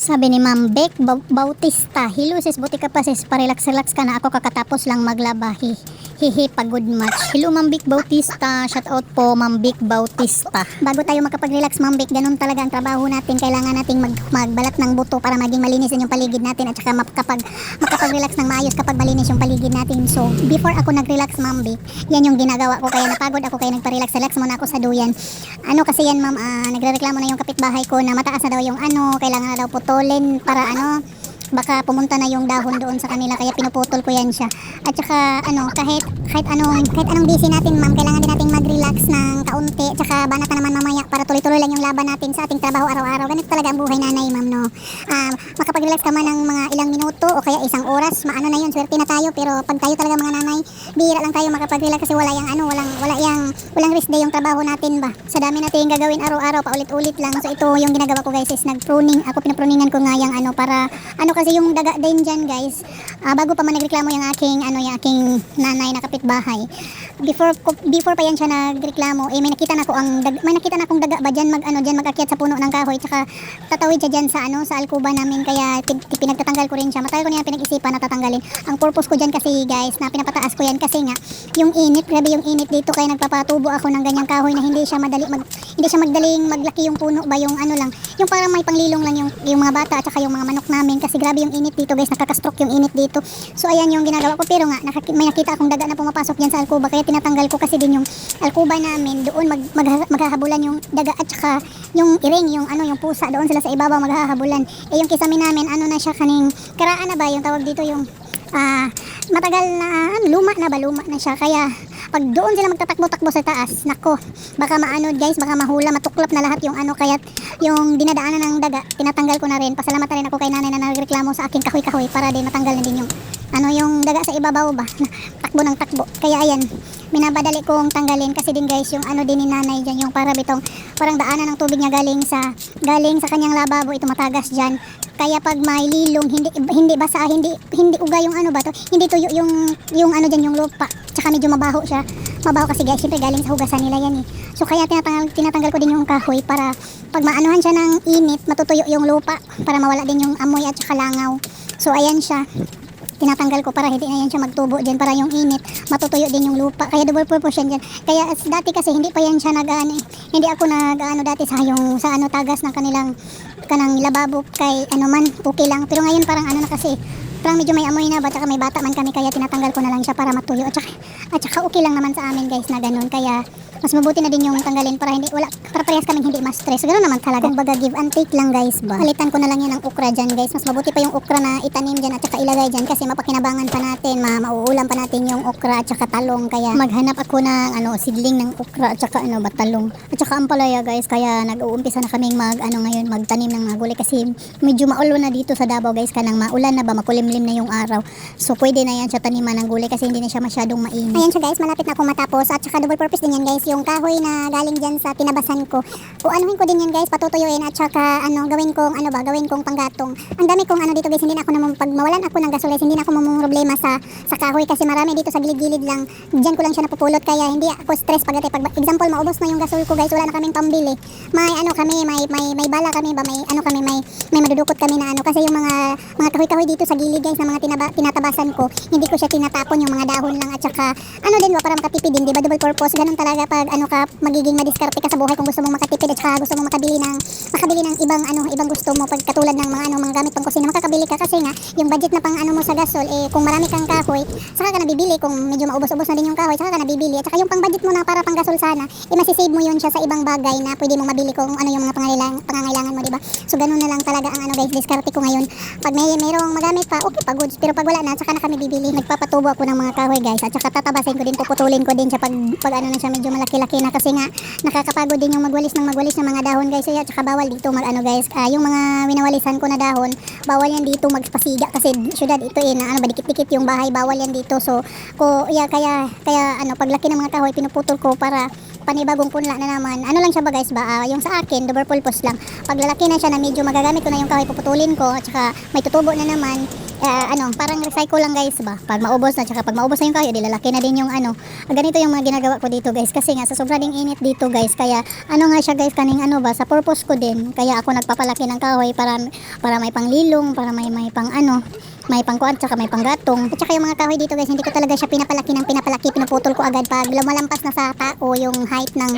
Sabi ni Ma'am Beck Bau- Bautista, Hello sis, buti ka pa sis, parelax-relax ka na ako kakatapos lang maglaba. Hihi, pagod match. Hello Ma'am Beck Bautista, shout out po Ma'am Beck Bautista. Bago tayo makapag-relax Ma'am Beck, ganun talaga ang trabaho natin. Kailangan nating mag magbalat ng buto para maging malinis din yung paligid natin at saka makapag, makapag-relax ng maayos kapag malinis yung paligid natin. So, before ako nag-relax Ma'am Beck, yan yung ginagawa ko. Kaya napagod ako, kaya nagpa-relax-relax muna ako sa duyan. Ano kasi yan ma'am, ah, nagrereklamo na yung kapitbahay ko na mataas na daw yung ano, kailangan na daw putulin para ano, baka pumunta na yung dahon doon sa kanila kaya pinuputol ko yan siya. At saka ano, kahit kahit anong kahit anong busy natin ma'am, kailangan din nating mag-relax ng kaunti. At saka banat na naman mamaya para tuloy-tuloy lang yung laban natin sa ating trabaho araw-araw. Ganito talaga ang buhay nanay ma'am no. Um, makapag-relax ka man ng mga ilang minuto o kaya isang oras, maano na yun, swerte na tayo pero pag tayo talaga mga nanay, bihira lang tayo makapag-relax kasi wala yang ano, walang wala yang walang rest day yung trabaho natin ba. Sa dami natin gagawin araw-araw, paulit-ulit lang. So ito yung ginagawa ko guys is nag-pruning. Ako pinapruningan ko nga yung ano para ano kasi yung daga din dyan guys. ah, bago pa man nagreklamo yung aking ano yung aking nanay na kapitbahay. Before before pa yan siya nagreklamo, eh may nakita na ko ang dag- may nakita na akong daga ba diyan mag ano diyan mag-akyat sa puno ng kahoy tsaka tatawid siya diyan sa ano sa alkuba namin kaya pin- pinagtatanggal ko rin siya. Matagal ko niyan pinag-isipan na tatanggalin. Ang purpose ko diyan kasi guys na pinapataas ko yan kasi nga yung init, grabe yung init dito kaya nagpapatubo ako ng ganyang kahoy na hindi siya madali mag hindi siya magdaling maglaki yung puno ba yung ano lang, yung parang may panglilong lang yung yung mga bata at saka yung mga manok namin kasi grabe yung init dito guys, nakaka-stroke yung init dito. So ayan yung ginagawa ko pero nga nakaki- may nakita akong daga na pumapasok diyan sa alkuba kaya tinatanggal ko kasi din yung alkuba namin doon mag, mag maghahabulan yung daga at saka yung iring, yung ano yung pusa doon sila sa ibabaw maghahabulan. Eh yung kisame namin ano na siya kaning karaan na ba yung tawag dito yung ah matagal na ano, luma na ba? Luma na siya. Kaya pag doon sila magtatakbo-takbo sa taas nako baka maano guys baka mahula matuklap na lahat yung ano kaya yung dinadaanan ng daga tinatanggal ko na rin. Pasalamat rin ako kay nanay na nagreklamo sa aking kahoy-kahoy para din matanggal na din yung ano yung daga sa ibabaw ba? Takbo ng takbo. Kaya ayan minabadali kong tanggalin kasi din guys yung ano din ni nanay dyan yung para bitong parang daanan ng tubig niya galing sa galing sa kanyang lababo. Ito matagas dyan kaya pag may lilong hindi hindi basa hindi hindi uga yung ano ba to? Hindi tuyo yung yung ano diyan yung lupa. Tsaka medyo mabaho siya. Mabaho kasi guys. Syempre galing sa hugasan nila yan eh. So kaya tinatanggal tinatanggal ko din yung kahoy para pag maanuhan siya ng init matutuyo yung lupa para mawala din yung amoy at saka langaw. So ayan siya tinatanggal ko para hindi na yan siya magtubo dyan para yung init matutuyo din yung lupa. Kaya double purpose yan dyan. Kaya as- dati kasi hindi pa yan siya nag ano, eh, hindi ako nag ano dati sa yung sa ano tagas ng kanilang kanang lababo kay ano man okay lang. Pero ngayon parang ano na kasi parang medyo may amoy na ba tsaka may bata man kami kaya tinatanggal ko na lang siya para matuyo. At saka, at saka okay lang naman sa amin guys na ganun. Kaya mas mabuti na din yung tanggalin para hindi wala para parehas kaming hindi ma-stress. Ganoon naman talaga. Kumbaga give and take lang guys ba. Palitan ko na lang yan ng okra diyan guys. Mas mabuti pa yung okra na itanim diyan at saka ilagay diyan kasi mapakinabangan pa natin, ma mauulam pa natin yung okra at saka talong kaya maghanap ako ng ano sidling ng okra at saka ano ba talong. At saka ampalaya guys kaya nag-uumpisa na kaming mag ano ngayon magtanim ng mga gulay kasi medyo maulo na dito sa Davao guys kanang maulan na ba makulimlim na yung araw. So pwede na yan siya taniman ng gulay kasi hindi na siya masyadong mainit. Ayan siya guys, malapit na akong matapos at saka double purpose din yan guys yung kahoy na galing dyan sa tinabasan ko. Uuanuhin ko din yan guys, patutuyuin at saka ano gawin kong ano ba, gawin kong panggatong. Ang dami kong ano dito guys, hindi na ako naman pag mawalan ako ng gasoles, hindi na ako mamong problema sa sa kahoy kasi marami dito sa gilid-gilid lang. Diyan ko lang siya napupulot kaya hindi ako stress pag pag example maubos na yung gasol ko guys, wala na kaming pambili. May ano kami, may may may bala kami ba, may ano kami, may may madudukot kami na ano kasi yung mga mga kahoy-kahoy dito sa gilid guys na mga tinaba, tinatabasan ko, hindi ko siya tinatapon yung mga dahon lang at saka ano din ba para makatipid din, di ba double purpose, ganun talaga pag ano ka magiging madiskarte ka sa buhay kung gusto mong makatipid at saka gusto mong makabili ng makabili ng ibang ano, ibang gusto mo pag katulad ng mga ano mga gamit pang kusina, makakabili ka kasi nga yung budget na pang ano mo sa gasol eh kung marami kang kahoy, saka ka nabibili kung medyo maubos-ubos na din yung kahoy, saka ka nabibili at saka yung pang budget mo na para pang gasol sana, eh masisave mo yun siya sa ibang bagay na pwede mong mabili kung ano yung mga pangangailangan, pangangailangan mo, di ba? So ganun na lang talaga ang ano guys, diskarte ko ngayon. Pag may merong magamit pa, okay pa goods, pero pag wala na, saka na kami bibili. Nagpapatubo ako ng mga kahoy guys, at saka tatabasin ko din, puputulin ko din siya pag, pag ano na siya medyo malaki-laki na kasi nga nakakapagod din yung magwalis ng magwalis ng mga dahon guys. Kaya tsaka bawal dito mag ano guys, ah, yung mga winawalisan ko na dahon, bawal yan dito magpasiga kasi syudad ito eh na ano ba dikit-dikit yung bahay, bawal yan dito. So ko yeah, kaya kaya ano paglaki ng mga kahoy pinuputol ko para panibagong punla na naman. Ano lang siya ba guys ba? Ah, yung sa akin, double purpose lang. Pag lalaki na siya na medyo magagamit ko na yung kahoy, puputulin ko at saka may tutubo na naman. Ah, ano, parang recycle lang guys ba. Pag maubos na, tsaka pag maubos na yung kahoy, di lalaki na din yung ano. Ah, ganito yung mga ginagawa ko dito guys. Kasi nga, sa sobrang init dito guys. Kaya, ano nga siya guys, kaning ano ba, sa purpose ko din. Kaya ako nagpapalaki ng kahoy para, para may panglilong, para may, may pang ano, may pangkuan tsaka may panggatong. At saka yung mga kahoy dito guys, hindi ko talaga siya pinapalaki ng pinapalaki, pinuputol ko agad pag lumalampas na sa tao yung height ng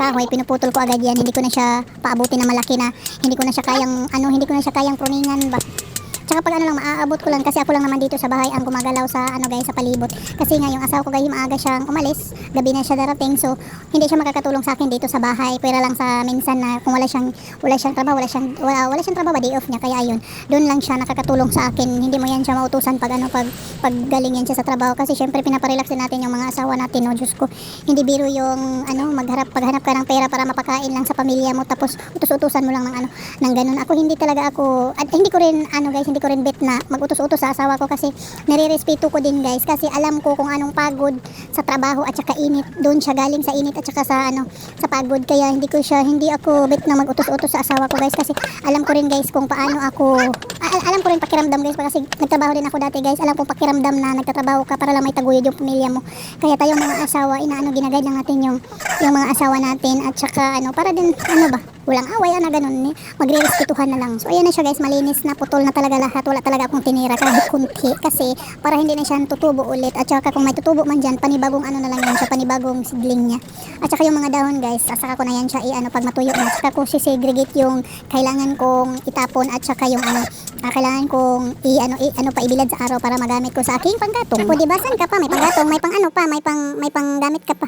kahoy, pinuputol ko agad yan. Hindi ko na siya paabutin na malaki na hindi ko na siya kayang ano, hindi ko na siya kayang pruningan ba. Tsaka pag ano lang, maaabot ko lang kasi ako lang naman dito sa bahay ang gumagalaw sa ano guys, sa palibot. Kasi nga yung asawa ko guys, maaga siyang umalis, gabi na siya darating. So, hindi siya makakatulong sa akin dito sa bahay. Pero lang sa minsan na kung wala siyang wala siyang trabaho, wala siyang wala, wala siyang trabaho, ba, day off niya. Kaya ayun, doon lang siya nakakatulong sa akin. Hindi mo yan siya mautusan pag ano pag pag galing yan siya sa trabaho kasi syempre pinaparelax din natin yung mga asawa natin, no. Diyos ko, hindi biro yung ano magharap paghanap ka ng pera para mapakain lang sa pamilya mo tapos utos-utusan mo lang ng ano ng ganun. Ako hindi talaga ako at hindi ko rin ano guys, hindi ko rin bet na mag-utos-utos sa asawa ko kasi nire-respeto ko din guys kasi alam ko kung anong pagod sa trabaho at saka init. Doon siya galing sa init at saka sa ano sa pagod kaya hindi ko siya hindi ako bet na mag-utos-utos sa asawa ko guys kasi alam ko rin guys kung paano ako a- alam ko rin pakiramdam guys kasi nagtrabaho din ako dati guys. Alam ko pakiramdam na nagtatrabaho ka para lang may taguyod yung pamilya mo. Kaya tayo mga asawa inaano ginagad natin yung yung mga asawa natin at saka ano para din ano ba walang away ano ganun ni magre-respetuhan na lang. So ayan na siya guys, malinis na putol na talaga lahat. Wala talaga akong tinira kahit kunti kasi para hindi na siya tutubo ulit at saka kung may tutubo man dyan, panibagong ano na lang yan siya, panibagong sigling niya. At saka yung mga dahon guys, sasaka ko na yan siya i-ano pag matuyo na. Saka ko sisegregate yung kailangan kong itapon at saka yung ano, ah, kailangan kong i-ano, i, ano pa ibilad sa araw para magamit ko sa aking panggatong. O diba, saan ka pa? May panggatong, may pang ano pa, may pang, may pang gamit ka pa.